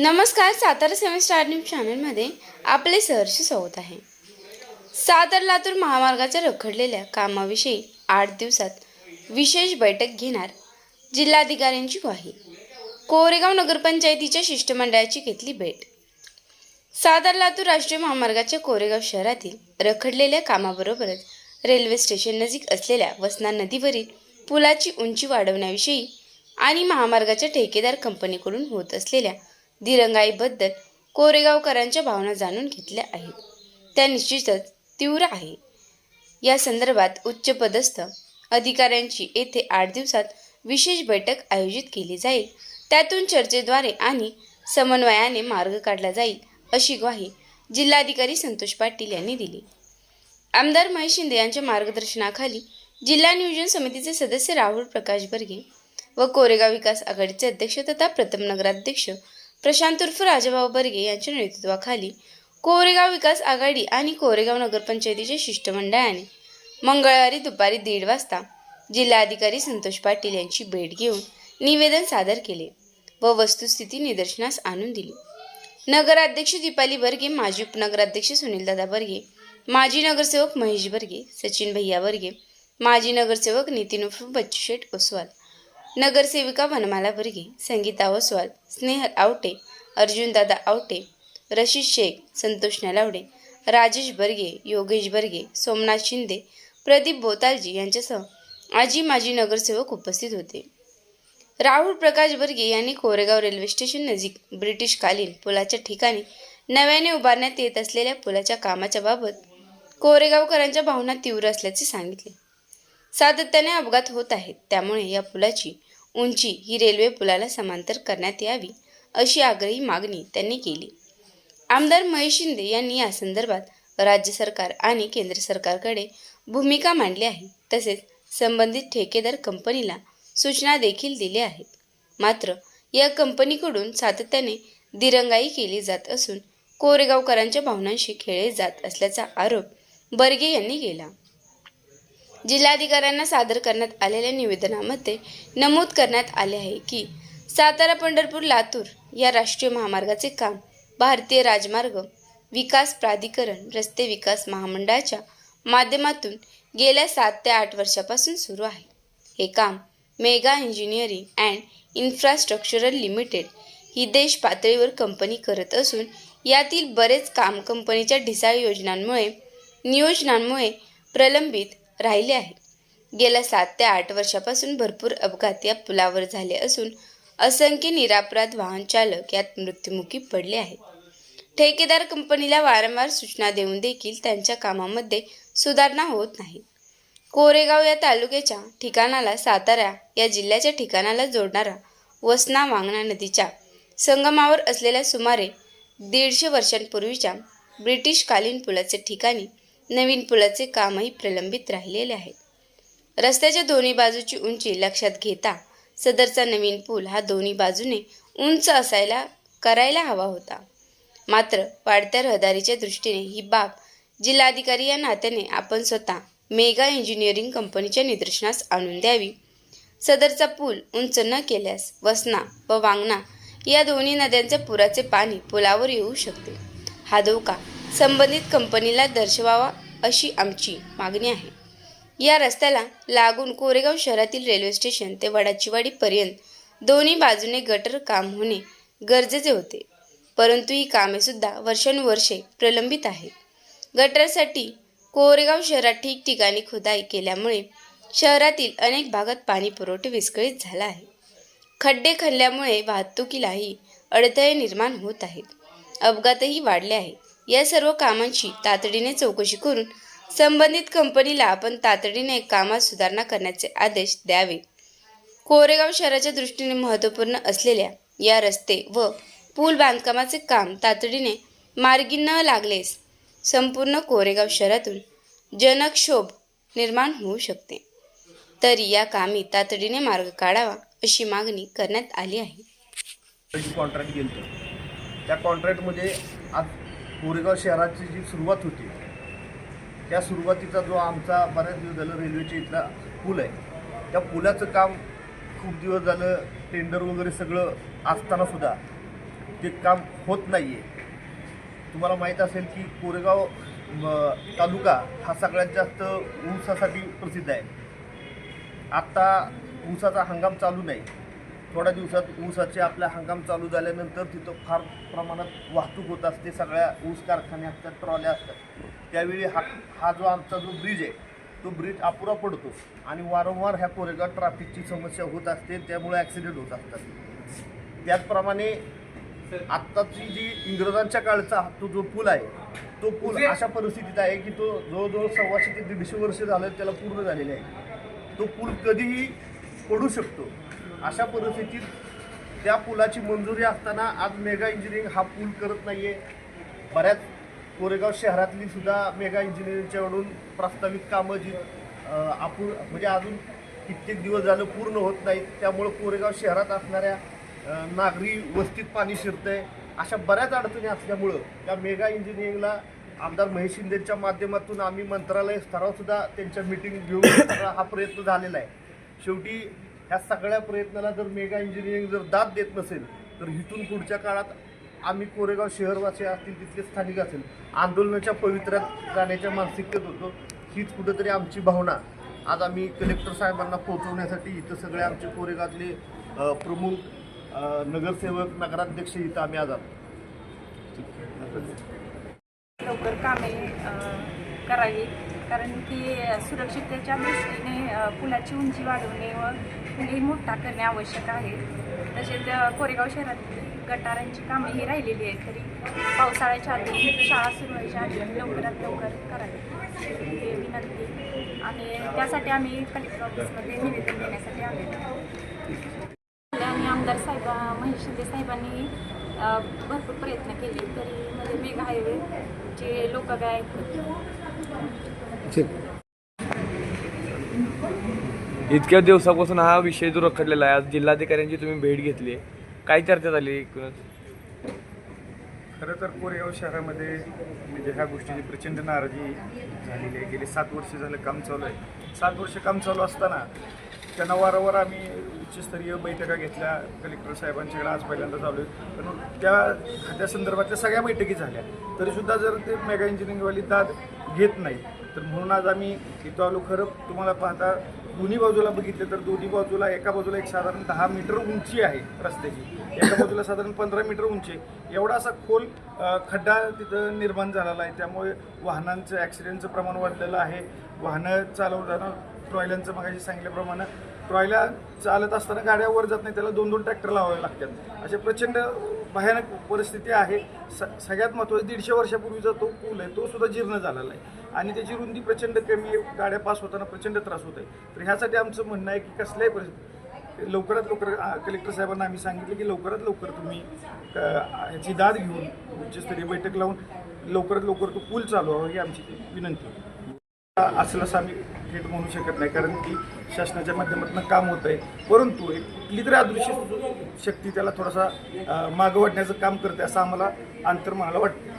नमस्कार सातारा सेवन star news चॅनलमध्ये आपले सहर्ष स्वागत आहे. सातारा लातूर महामार्गाच्या रखडलेल्या कामाविषयी आठ दिवसात विशेष बैठक घेणार जिल्हाधिकाऱ्यांची ग्वाही. कोरेगाव नगरपंचायतीच्या शिष्टमंडळाची घेतली भेट. सातारा लातूर राष्ट्रीय महामार्गाच्या कोरेगाव शहरातील रखडलेल्या कामाबरोबरच रेल्वे स्टेशन नजीक असलेल्या वसना नदीवरील पुलाची उंची वाढवण्याविषयी आणि महामार्गाच्या ठेकेदार कंपनीकडून होत असलेल्या दिरंगाईबद्दल कोरेगावकरांच्या भावना जाणून घेतल्या आहेत. त्या निश्चितच तीव्र आहे. या संदर्भात उच्चपदस्थ अधिकाऱ्यांची येथे आठ दिवसात विशेष बैठक आयोजित केली जाईल. त्यातून चर्चेद्वारे आणि समन्वयाने मार्ग काढला जाईल अशी ग्वाही जिल्हाधिकारी संतोष पाटील यांनी दिली. आमदार महेश शिंदे यांच्या मार्गदर्शनाखाली जिल्हा नियोजन समितीचे सदस्य राहुल प्रकाश बर्गे व कोरेगाव विकास आघाडीचे अध्यक्ष तथा प्रथम नगराध्यक्ष प्रशांत उर्फ राजाभाऊ बर्गे यांच्या नेतृत्वाखाली कोरेगाव विकास आघाडी आणि कोरेगाव नगरपंचायतीच्या शिष्टमंडळाने मंगळवारी दुपारी दीड वाजता जिल्हाधिकारी संतोष पाटील यांची भेट घेऊन निवेदन सादर केले व वस्तुस्थिती निदर्शनास आणून दिली. नगराध्यक्ष दीपाली बर्गे माजी उपनगराध्यक्ष सुनीलदादा बर्गे माजी नगरसेवक महेश बर्गे सचिन भैया बर्गे माजी नगरसेवक नितीन उर्फ बच्चूशेठ ओसवाल नगरसेविका वनमाला बर्गे संगीता ओसवाल स्नेहल आवटे अर्जुनदादा आवटे रशीद शेख संतोष नलावडे राजेश बर्गे योगेश बर्गे सोमनाथ शिंदे प्रदीप बोतालजी यांच्यासह आजी माजी नगरसेवक उपस्थित होते. राहुल प्रकाश बर्गे यांनी कोरेगाव रेल्वे स्टेशन नजीक ब्रिटिशकालीन पुलाच्या ठिकाणी नव्याने उभारण्यात येत असलेल्या पुलाच्या कामाच्या बाबत कोरेगावकरांच्या भावना तीव्र असल्याचे सांगितले. सातत्याने अपघात होत आहेत. त्यामुळे या पुलाची उंची ही रेल्वे पुलाला समांतर करण्यात यावी अशी आग्रही मागणी त्यांनी केली. आमदार महेश शिंदे यांनी या संदर्भात राज्य सरकार आणि केंद्र सरकारकडे भूमिका मांडली आहे. तसेच संबंधित ठेकेदार कंपनीला सूचना देखील दिल्या आहेत. मात्र या कंपनीकडून सातत्याने दिरंगाई केली जात असून कोरेगावकरांच्या भावनांशी खेळले जात असल्याचा आरोप बर्गे यांनी केला. जिल्हाधिकाऱ्यांना सादर करण्यात आलेल्या निवेदनामध्ये नमूद करण्यात आले आहे की सातारा पंढरपूर लातूर या राष्ट्रीय महामार्गाचे काम भारतीय राजमार्ग विकास प्राधिकरण रस्ते विकास महामंडळाच्या माध्यमातून गेल्या सात ते आठ वर्षापासून सुरू आहे. हे काम mega engineering and infrastructural limited ही देश पातळीवर कंपनी करत असून यातील बरेच काम कंपनीच्या ढिसाळ योजनांमुळे नियोजनांमुळे प्रलंबित राहिले आहे. गेल्या सात ते आठ वर्षापासून भरपूर अपघात या पुलावर झाले असून असंख्य निरापराध वाहन चालक यात मृत्युमुखी पडले आहेत. ठेकेदार कंपनीला वारंवार सूचना देऊन देखील त्यांच्या कामामध्ये सुधारणा होत नाही. कोरेगाव या तालुक्याच्या ठिकाणाला सातारा या जिल्ह्याच्या ठिकाणाला जोडणारा वसना वांगणा नदीच्या संगमावर असलेल्या सुमारे दीडशे वर्षांपूर्वीच्या ब्रिटिशकालीन पुलाचे ठिकाणी नवीन पुलाचे कामही प्रलंबित राहिलेले आहे रस्त्याच्या दोन्ही बाजूची उंची लक्षात घेता सदरचा नवीन पूल हा दोन्ही बाजूने उंच असायला करायला हवा होता. मात्र वाढत्या रहदारीच्या दृष्टीने ही बाब जिल्हाधिकारी या नात्याने आपण स्वतः मेगा इंजिनिअरिंग कंपनीच्या निदर्शनास आणून द्यावी. सदरचा पूल उंच न केल्यास वसना व वांगणा या दोन्ही नद्यांच्या पुराचे पाणी पुलावर येऊ शकते. हा धोका संबंधित कंपनीला दर्शवावा अशी आमची मागणी आहे. या रस्त्याला लागून कोरेगाव शहरातील रेल्वे स्टेशन ते वडाचीवाडीपर्यंत दोन्ही बाजूने गटर काम होणे गरजेचे होते. परंतु ही कामेसुद्धा वर्षानुवर्षे प्रलंबित आहेत. गटरसाठी कोरेगाव शहरात ठिकठिकाणी खुदाई केल्यामुळे शहरातील अनेक भागात पाणी पुरवठा विस्कळीत झाला आहे. खड्डे खणल्यामुळे वाहतुकीलाही अडथळे निर्माण होत आहेत. अपघातही वाढले आहेत. या सर्व कामांची तातडीने चौकशी करून संबंधित कंपनीला आपण तातडीने कामात सुधारणा करण्याचे आदेश द्यावे. कोरेगाव शहराच्या दृष्टीने महत्त्वपूर्ण असलेल्या या रस्ते व पूल बांधकामाचे काम तातडीने मार्गी न लागलेस संपूर्ण कोरेगाव शहरातून जनक्षोभ निर्माण होऊ शकते. तरी या कामी तातडीने मार्ग काढावा अशी मागणी करण्यात आली आहे. कॉन्ट्रॅक्ट त्या कॉन्ट्रॅक्टमध्ये आज कोरेगाव शहराची जी सुरुवात होती त्या सुरुवातीचा जो आमचा बऱ्याच दिवस झालं रेल्वेच्या इथला पूल आहे त्या पुलाचं काम खूप दिवस झालं टेंडर वगैरे सगळं असतानासुद्धा ते काम होत नाही आहे तुम्हाला माहीत असेल की कोरेगाव म, तालुका हा सगळ्यात जास्त ऊसासाठी प्रसिद्ध आहे. आत्ता ऊसाचा हंगाम चालू नाही. थोड्या दिवसात ऊसाचे आपला हंगाम चालू झाल्यानंतर तिथं फार प्रमाणात वाहतूक होत असते. सगळ्या ऊस कारखाने असतात ट्रॉल्या असतात. त्यावेळी हा हा जो आमचा जो ब्रिज आहे तो ब्रिज अपुरा पडतो आणि वारंवार ह्या कोरेगाव ट्रॅफिकची समस्या होत असते. त्यामुळे ॲक्सिडेंट होत असतात. त्याचप्रमाणे आत्ताची जी इंग्रजांच्या काळचा तो जो पूल आहे तो पूल अशा परिस्थितीत आहे की तो जवळजवळ सव्वाशे ते दीडशे वर्ष झालं त्याला पूर्ण झालेले आहे. तो पूल कधीही पडू शकतो. अशा परिस्थितीत त्या पुलाची मंजुरी असताना आज मेगा इंजिनिअरिंग हा पूल करत नाही आहे बऱ्याच कोरेगाव शहरातली सुद्धा मेगा इंजिनिअरिंगच्याकडून प्रस्तावित कामं जी अं, आपण म्हणजे अजून कित्येक दिवस झालं पूर्ण होत नाहीत. त्यामुळं कोरेगाव शहरात असणाऱ्या नागरी वस्तीत पाणी शिरतंय. अशा बऱ्याच अडचणी असल्यामुळं त्या मेगा इंजिनिअरिंगला आमदार महेश शिंदेच्या माध्यमातून आम्ही मंत्रालय स्तरावरसुद्धा त्यांच्या मिटिंग घेऊन हा प्रयत्न झालेला आहे. शेवटी ह्या सगळ्या प्रयत्नाला जर मेगा इंजिनिअरिंग जर दाद देत नसेल तर इथून पुढच्या काळात आम्ही कोरेगाव शहरवासी असतील तिथले स्थानिक असेल आंदोलनाच्या पवित्र्यात जाण्याच्या मानसिकतेत होतो हीच कुठंतरी आमची भावना. आज आम्ही कलेक्टर साहेबांना पोहोचवण्यासाठी इथं सगळे आमचे कोरेगावले प्रमुख नगरसेवक नगराध्यक्ष इथं आम्ही आज आलो लवकर कामे करावी कारण की सुरक्षिततेच्या दृष्टीने पुलाची उंची वाढवणे व पुलही मोठा करणे आवश्यक आहे. तसेच कोरेगाव शहरात गटारांची कामे ही राहिलेली आहेत. तरी पावसाळ्याच्या आधी शाळा सुरू व्हायच्या आधी लवकरात लवकर करावी. हे विनंती आणि त्यासाठी आम्ही कलेक्टर ऑफिसमध्ये निवेदन देण्यासाठी आले आणि आमदार साहेबा महेश शिंदे साहेबांनी भरपूर प्रयत्न केले. तरी म्हणजे मेगा हायवेचे लोक काय इतक्या दिवसापासून हा विषय जो रखडलेला आहे आज जिल्हाधिकाऱ्यांची तुम्ही भेट घेतली आहे. काय चर्चा झाली एकूणच? खरं तर कोरेगाव शहरामध्ये म्हणजे ह्या गोष्टीची प्रचंड नाराजी झालेली आहे. गेली सात वर्ष झालं काम चालू आहे. सात वर्ष काम चालू असताना त्यांना वारंवार आम्ही उच्चस्तरीय बैठका घेतल्या. कलेक्टर साहेबांच्याकडे आज पहिल्यांदा चालू आहे. पण त्या खात्यासंदर्भातल्या सगळ्या बैठकी झाल्या. तरीसुद्धा जर ते मेगा इंजिनिअरिंगवाली दाद घेत नाही तर म्हणून आज आम्ही इथं आलो. खरं तुम्हाला पाहता दोन्ही बाजूला बघितलं तर दोन्ही बाजूला एका बाजूला एक साधारण दहा मीटर उंची आहे रस्त्याची. एका बाजूला साधारण पंधरा मीटर उंची एवढा असा खोल खड्डा तिथं निर्माण झालेला आहे. त्यामुळे वाहनांचं ॲक्सिडेंटचं प्रमाण वाढलेलं आहे. वाहनं चालवताना ट्रॉयल्यांचं मगाशी सांगितल्याप्रमाणे ट्रॉयला चालत असताना गाड्या वर जात नाही त्याला दोन दोन ट्रॅक्टर लावावे लागतात. असे प्रचंड भयानक परिस्थिती आहे. स सगळ्यात महत्त्वाचं दीडशे वर्षापूर्वीचा तो पूल आहे तो सुद्धा जीर्ण झालेला आहे. आणि त्याची रुंदी प्रचंड कमी आहे गाड्या पास होताना प्रचंड त्रास होत आहे तर ह्यासाठी आमचं म्हणणं आहे की कसल्याही परिस्थिती लवकरात लवकर कलेक्टर साहेबांना आम्ही सांगितलं की लवकरात लवकर तुम्ही याची ह्याची दाद घेऊन उच्चस्तरीय बैठक लावून लवकरात लवकर तो पूल चालवावा ही आमची विनंती असल्यास असलं असं आम्ही थेट म्हणू शकत नाही कारण की शासनाच्या माध्यमातून काम होत आहे परंतु एक कुठली तरी अदृश्य शक्ती त्याला थोडासा मागं वाटण्याचं काम करते असं आम्हाला अंतर्मनाला वाटतं